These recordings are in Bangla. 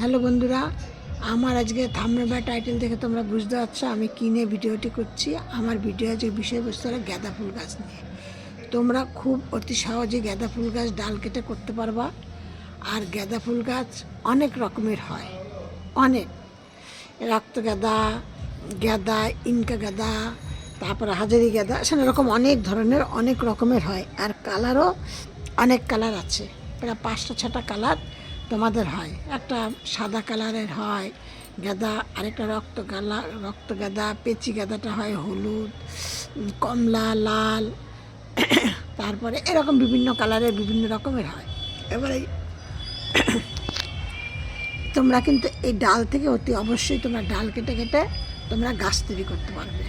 হ্যালো বন্ধুরা, আমার আজকে থামনে বা টাইটেল দেখে তোমরা বুঝতে পারছ, আমি কিনে ভিডিওটি করছি। আমার ভিডিও আজকে বিষয়বস্তু হলো গাঁদা ফুল গাছ নিয়ে। তোমরা খুব অতি সহজে গাঁদা ফুল গাছ ডাল কেটে করতে পারবা। আর গাঁদা ফুল গাছ অনেক রকমের হয়, অনেক। রক্ত গাঁদা গাঁদা, ইনকা গাঁদা, তারপরে হাজারি গাঁদা, সেরকম অনেক ধরনের, অনেক রকমের হয়। আর কালারও অনেক কালার আছে, প্রায় পাঁচটা, ছটা কালার। তোমাদের হয়। একটা সাদা কালারের হয়, গাঁদা, আরেকটা রক্ত গালা, রক্ত গাঁদা, পেচি গাঁদাটা হয় হলুদ, কমলা, লাল। তারপরে এরকম বিভিন্ন কালারের বিভিন্ন রকমের হয়। এবারে তোমরা কিন্তু এই ডাল থেকে অতি অবশ্যই তোমরা ডাল কেটে কেটে তোমরা গাছ তৈরি করতে পারবে।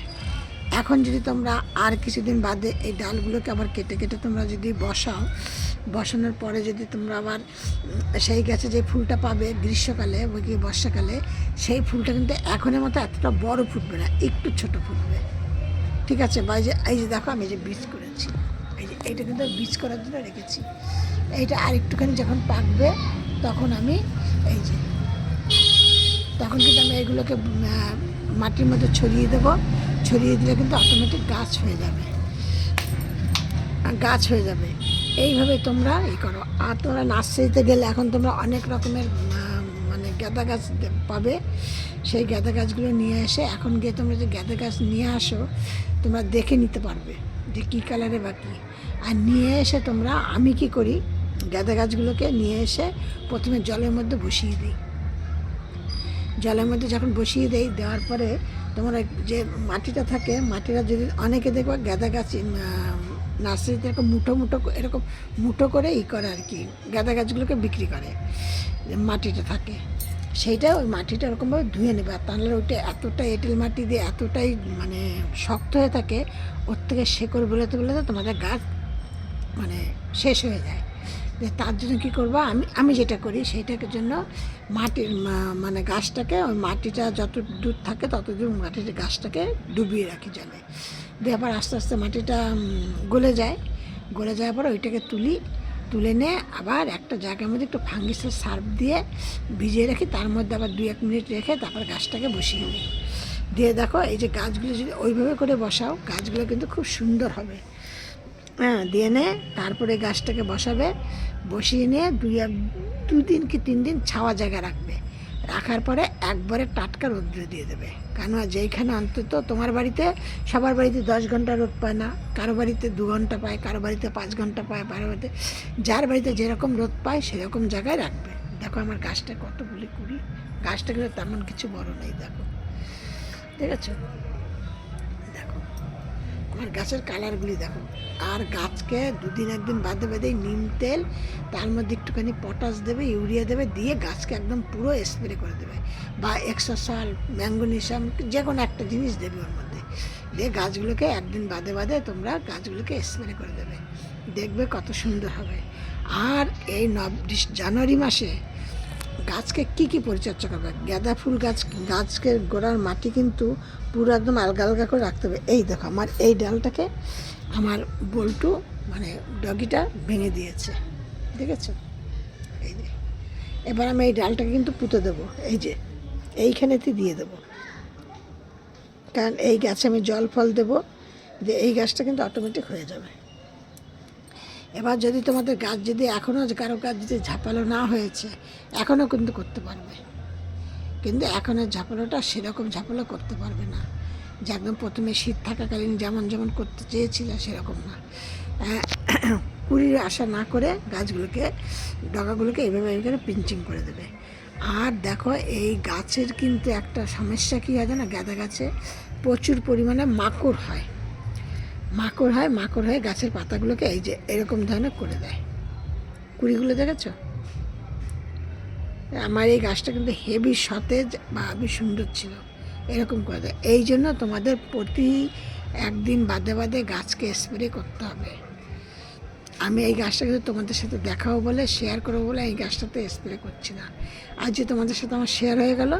এখন যদি তোমরা আর কিছুদিন বাদে এই ডালগুলোকে আবার কেটে কেটে তোমরা যদি বসাও, বসানোর পরে যদি তোমরা আবার সেই গাছে যে ফুলটা পাবে গ্রীষ্মকালে, বা কি বর্ষাকালে, সেই ফুলটা কিন্তু এখনের মতো এতটা বড় ফুটবে না, একটু ছোট ফুটবে। ঠিক আছে? বা যে, এই যে দেখো আমি যে বীজ করেছি, এই যে এইটা কিন্তু বীজ করার জন্য রেখেছি। এইটা আর একটুখানি যখন পাকবে, তখন আমি এই যে, তখন কিন্তু আমি এগুলোকে মাটির মধ্যে ছড়িয়ে দেবো। ছড়িয়ে দিলে কিন্তু অটোমেটিক গাছ হয়ে যাবে। গাছ হয়ে যাবে। এইভাবে তোমরা ই করো। আর তোমরা নার্সারিতে গেলে এখন তোমরা অনেক রকমের মানে গাঁদা গাছ পাবে। সেই গাঁদা গাছগুলো নিয়ে এসে এখন গিয়ে তোমরা যে গাঁদা গাছ নিয়ে আসো, তোমরা দেখে নিতে পারবে যে কী কালারে বা কী। আর নিয়ে এসে তোমরা, আমি কি করি, গাঁদা গাছগুলোকে নিয়ে এসে প্রথমে জলের মধ্যে বসিয়ে দিই। জলের মধ্যে যখন বসিয়ে দেই, দেওয়ার পরে তোমার যে মাটিটা থাকে, মাটিটা যদি অনেকে দেখবে গাঁদা গাছ নার্সারিতে এরকম মুঠো মুঠো এরকম মুঠো করে ই করে আর কি, গাঁদা গাছগুলোকে বিক্রি করে মাটিটা থাকে। সেইটা ওই মাটিটা ওরকমভাবে ধুয়ে নেবে, আর তাহলে ওইটা এতটা এঁটেল মাটি দিয়ে এতটাই মানে শক্ত হয়ে থাকে, ওর থেকে শেকড় বেরোতে বেরোতে তোমাদের গাছ মানে শেষ হয়ে যায়। যে তার জন্য কী করব? আমি আমি যেটা করি সেইটার জন্য মাটির মানে গাছটাকে ওই মাটিটা যত দূর থাকে তত দূর মাটির গাছটাকে ডুবিয়ে রাখি জলে। দিয়ে আবার আস্তে আস্তে মাটিটা গলে যায়। গলে যাওয়ার পর ওইটাকে তুলি, তুলে নিয়ে আবার একটা জায়গার মধ্যে একটু ফাঙ্গিসের সার্ফ দিয়ে ভিজিয়ে রাখি। তার মধ্যে আবার দুই, এক মিনিট রেখে তারপর গাছটাকে বসিয়ে নিই দিয়ে দেখো এই যে গাছগুলো যদি ওইভাবে করে বসাও, গাছগুলো কিন্তু খুব সুন্দর হবে। হ্যাঁ দিয়ে নে তারপরে গাছটাকে বসাবে। বসিয়ে নিয়ে দুই এক দুদিন কি তিন দিন ছাওয়া জায়গা রাখবে। রাখার পরে একবারে টাটকা রৌদ্র দিয়ে দেবে। কেন যেইখানে অন্তত তোমার বাড়িতে সবার বাড়িতে দশ ঘণ্টা রোদ পায় না, কারও বাড়িতে দু ঘণ্টা পায়, কারও বাড়িতে পাঁচ ঘণ্টা পায়, কারও বাড়িতে যার বাড়িতে যেরকম রোদ পায় সেরকম জায়গায় রাখবে। দেখো আমার গাছটা কতগুলি কুড়ি, গাছটা কিন্তু তেমন কিছু বড় নেই, দেখো। ঠিক আছে? আমার গাছের কালারগুলি দেখো। আর গাছকে দুদিন একদিন বাদে বাদে নিম তেল, তার মধ্যে একটুখানি পটাশ দেবে, ইউরিয়া দেবে, দিয়ে গাছকে একদম পুরো স্প্রে করে দেবে। বা এক্সাসাল ম্যাঙ্গোনিসাম যে কোনো একটা জিনিস দেবে ওর মধ্যে। দিয়ে গাছগুলোকে একদিন বাদে বাদে তোমরা গাছগুলোকে স্প্রে করে দেবে। দেখবে কত সুন্দর হবে। আর এই নব জানুয়ারি মাসে গাছকে কি কি পরিচর্যা করবে? গাঁদা ফুল গাছ, গাছকে গোড়ার মাটি কিন্তু পুরো একদম আলগা আলগা করে রাখতে হবে। এই দেখো, আমার এই ডালটাকে আমার বল্টু মানে ডগিটা ভেঙে দিয়েছে। দেখেছ? এই যে। এবার আমি এই ডালটাকে কিন্তু পুঁতে দেবো। এই যে, এইখানেতে দিয়ে দেবো। কারণ এই গাছে আমি জল ফল দেবো যে এই গাছটা কিন্তু অটোমেটিক হয়ে যাবে। এবার যদি তোমাদের গাছ যদি এখনও কারও গাছ যদি ঝাঁপালো না হয়েছে এখনও কিন্তু করতে পারবে। কিন্তু এখনের ঝাপালোটা সেরকম ঝাপালো করতে পারবে না। যে একদম প্রথমে শীত থাকাকালীন যেমন যেমন করতে চেয়েছিল সেরকম না। আহ, কুড়ির আশা না করে গাছগুলোকে ডগাগুলোকে এইভাবে এইভাবে পিঞ্চিং করে দেবে। আর দেখো এই গাছের কিন্তু একটা সমস্যা কী হয় জানো? গাঁদা গাছে প্রচুর পরিমাণে মাকড় হয়। মাকড় হয়, মাকড় হয়ে গাছের পাতাগুলোকে এই যে এরকম ধরনের করে দেয়। কুড়িগুলো দেখেছ? আমার এই গাছটা কিন্তু হেভি সতেজ বা হেভি সুন্দর ছিল। এরকম করে দেয়। এই জন্য তোমাদের প্রতি একদিন বাদে বাদে গাছকে স্প্রে করতে হবে। আমি এই গাছটা কিন্তু তোমাদের সাথে দেখাবো বলে শেয়ার করব বলে এই গাছটাতে স্প্রে করছি না। আজ যে তোমাদের সাথে আমার শেয়ার হয়ে গেল,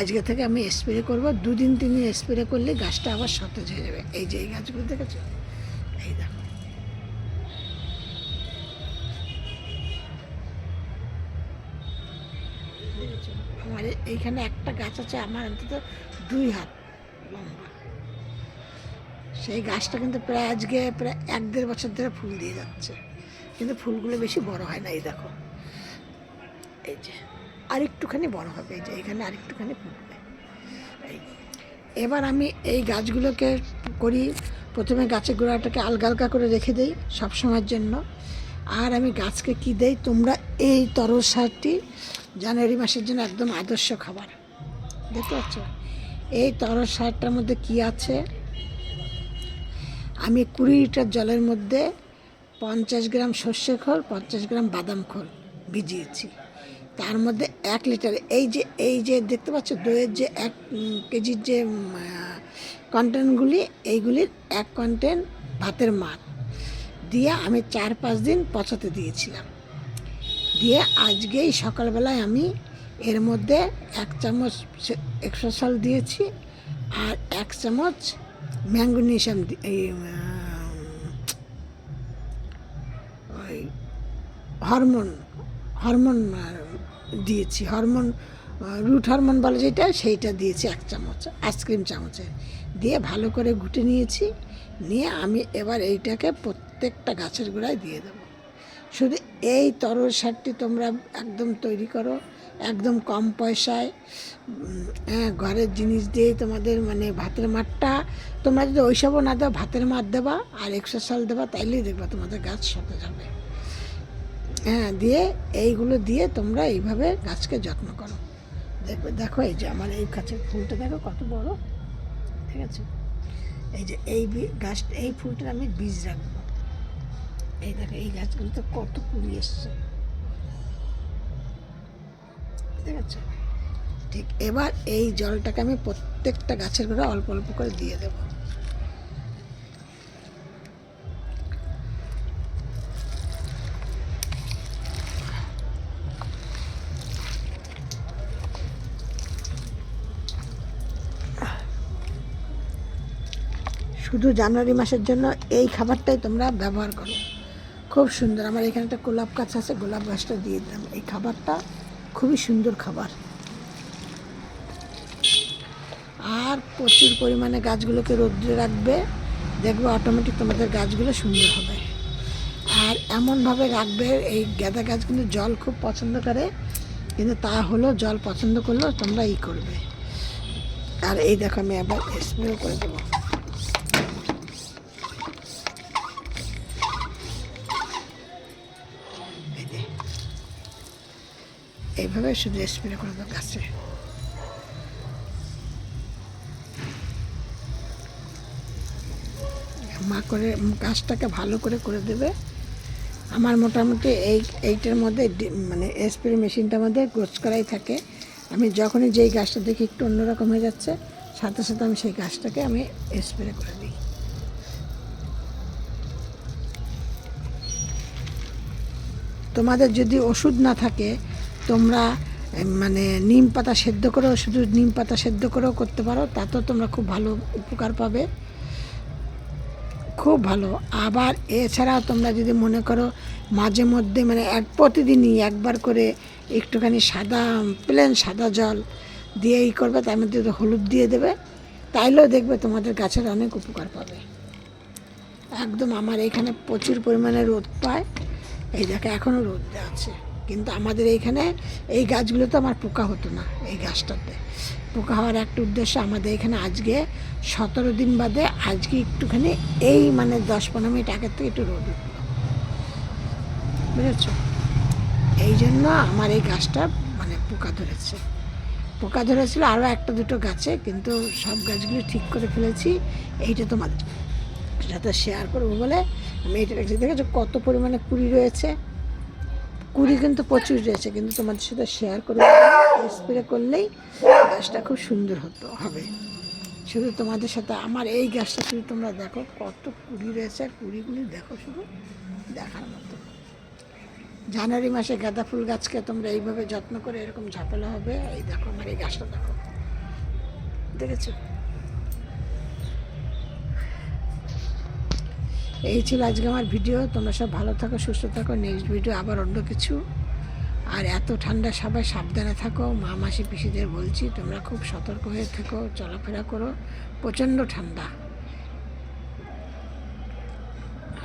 আজকে থেকে আমি স্প্রে করব। দুদিন তিন দিন স্প্রে করলে গাছটা আবার সতেজ হয়ে যাবে। এই যে এই গাছগুলো দেখেছ? এই দেখো। আমার এইখানে একটা গাছ আছে, আমার অন্তত দুই হাত। সেই গাছটা কিন্তু প্রায় আজকে প্রায় এক দেড় বছর ধরে ফুল দিয়ে যাচ্ছে। কিন্তু ফুলগুলো বেশি বড় হয় না, এই দেখো। এই যে আর একটুখানি বড় হবে, এই যে, এখানে আর একটুখানি ফুটবে। এই, এবার আমি এই গাছগুলোকে করি, প্রথমে গাছের গোড়াটাকে আলগা আলগা করে রেখে দিই সব সময়ের জন্য। আর আমি গাছকে কি দেই? তোমরা এই তরল সারটি জানুয়ারি মাসের জন্য একদম আদর্শ খাবার। দেখতে পাচ্ছ? এই তরল সারটার মধ্যে কি আছে? আমি কুড়ি লিটার জলের মধ্যে পঞ্চাশ গ্রাম সর্ষে খোল, পঞ্চাশ গ্রাম বাদাম খোল ভিজিয়েছি। তার মধ্যে এক লিটার, এই যে এই যে দেখতে পাচ্ছ, দইয়ের যে এক কেজির যে কন্টেন্টগুলি এইগুলির এক কন্টেন্ট ভাতের মার দিয়ে আমি চার পাঁচ দিন পচাতে দিয়েছিলাম। দিয়ে আজকেই সকালবেলায় আমি এর মধ্যে এক চামচ এক্সট্রা সল দিয়েছি আর এক চামচ ম্যাঙ্গোনিশিয়াম এই ওই হরমোন হরমোন দিয়েছি। হরমোন রুট হরমোন বলে যেটা, সেইটা দিয়েছি এক চামচ, আইসক্রিম চামচে। দিয়ে ভালো করে ঘুটে নিয়েছি। নিয়ে আমি এবার এইটাকে প্রত্যেকটা গাছের গোড়ায় দিয়ে দেবো। শুধু এই তরল সারটি তোমরা একদম তৈরি করো। একদম কম পয়সায় হ্যাঁ ঘরের জিনিস দিয়ে তোমাদের মানে ভাতের মাঠটা, তোমরা যদি ওইসবও না দাও, ভাতের মাঠ দেবা আর একশো সাল দেবা, তাইলেই দেখবা তোমাদের গাছ সতেজ হবে হ্যাঁ দিয়ে এইগুলো দিয়ে তোমরা এইভাবে গাছকে যত্ন করো। দেখবে, দেখো এই যে আমার এই গাছের ফুলটা দেখো কত বড়, ঠিক আছে? এই যে এই গাছ, এই ফুলটার আমি বীজ রাখব। এই দেখো, এই গাছগুলোতে কত কুড়ি এসছে। ঠিক আছে ঠিক, এবার এই জলটাকে আমি প্রত্যেকটা গাছের গোড়া অল্প অল্প করে দিয়ে দেবো। শুধু জানুয়ারি মাসের জন্য এই খাবারটাই তোমরা ব্যবহার করো। খুব সুন্দর, আমার এখানে একটা গোলাপ গাছ আছে, গোলাপ গাছটা দিয়ে দিলাম। এই খাবারটা খুবই সুন্দর খাবার। আর প্রচুর পরিমাণে গাছগুলোকে রোদ্রে রাখবে, দেখবে অটোমেটিক তোমাদের গাছগুলো সুন্দর হবে। আর এমনভাবে রাখবে, এই গাঁদা গাছগুলো জল খুব পছন্দ করে, কিন্তু তা হলো জল পছন্দ করলেও তোমরা ই করবে। আর এই দেখো আমি আবার স্প্রে করে দেবো। এইভাবে শুধু স্প্রে করে দেবো গাছে মা করে গাছটাকে ভালো করে করে দেবে। আমার মোটামুটি এই, এইটার মধ্যে মানে স্প্রে মেশিনটার মধ্যে গোছ করাই থাকে। আমি যখনই যেই গাছটা দেখি একটু অন্যরকম হয়ে যাচ্ছে, সাথে সাথে আমি সেই গাছটাকে আমি স্প্রে করে দিই। তোমাদের যদি ওষুধ না থাকে তোমরা মানে নিম পাতা সেদ্ধ করেও, শুধু নিম পাতা সেদ্ধ করেও করতে পারো, তাতেও তোমরা খুব ভালো উপকার পাবে। খুব ভালো। আবার এছাড়াও তোমরা যদি মনে করো, মাঝে মধ্যে মানে এক প্রতিদিনই একবার করে একটুখানি সাদা, প্লেন সাদা জল দিয়ে ই করবে, তার মধ্যে হলুদ দিয়ে দেবে, তাইলেও দেখবে তোমাদের গাছের অনেক উপকার পাবে। একদম আমার এখানে প্রচুর পরিমাণে রোদ পায়। এই দেখো এখনও রোদ আছে। কিন্তু আমাদের এইখানে এই গাছগুলোতে আমার পোকা হতো না, এই গাছটাতে। পোকা হওয়ার একটা উদ্দেশ্য আমাদের এখানে আজকে সতেরো দিন বাদে আজকে একটুখানি এই মানে দশ পনেরো মিনিট আগের থেকে একটু রোদ উঠল। বুঝেছ? এই জন্য আমার এই গাছটা মানে পোকা ধরেছে। পোকা ধরেছিল আরও একটা দুটো গাছে, কিন্তু সব গাছগুলো ঠিক করে ফেলেছি। এইটা তোমাদের সাথে শেয়ার করব বলে আমি এটা রেখেছি দেখেছ কত পরিমাণে কুড়ি রয়েছে? কুড়ি কিন্তু প্রচুর রয়েছে কিন্তু তোমাদের সাথে শেয়ার করে স্প্রে করলেই গাছটা খুব সুন্দর হতো, হবে। শুধু তোমাদের সাথে আমার এই গাছটা শুধু তোমরা দেখো, কত কুড়ি রয়েছে আর কুড়িগুলি দেখো শুধু, দেখার মতো। জানুয়ারি মাসে গাঁদা ফুল গাছকে তোমরা এইভাবে যত্ন করে এরকম ঝাপেলা হবে, এই দেখো আমার এই গাছটা দেখো। দেখেছ? এই ছিল আজকে আমার ভিডিও। তোমরা সব ভালো থাকো, সুস্থ থাকো। নেক্সট ভিডিও আবার অন্য কিছু। আর এত ঠান্ডা সবাই সাবধানে থাকো। মা, মাসি, পিসিদের বলছি, তোমরা খুব সতর্ক হয়ে থেকো, চলাফেরা করো। প্রচণ্ড ঠান্ডা।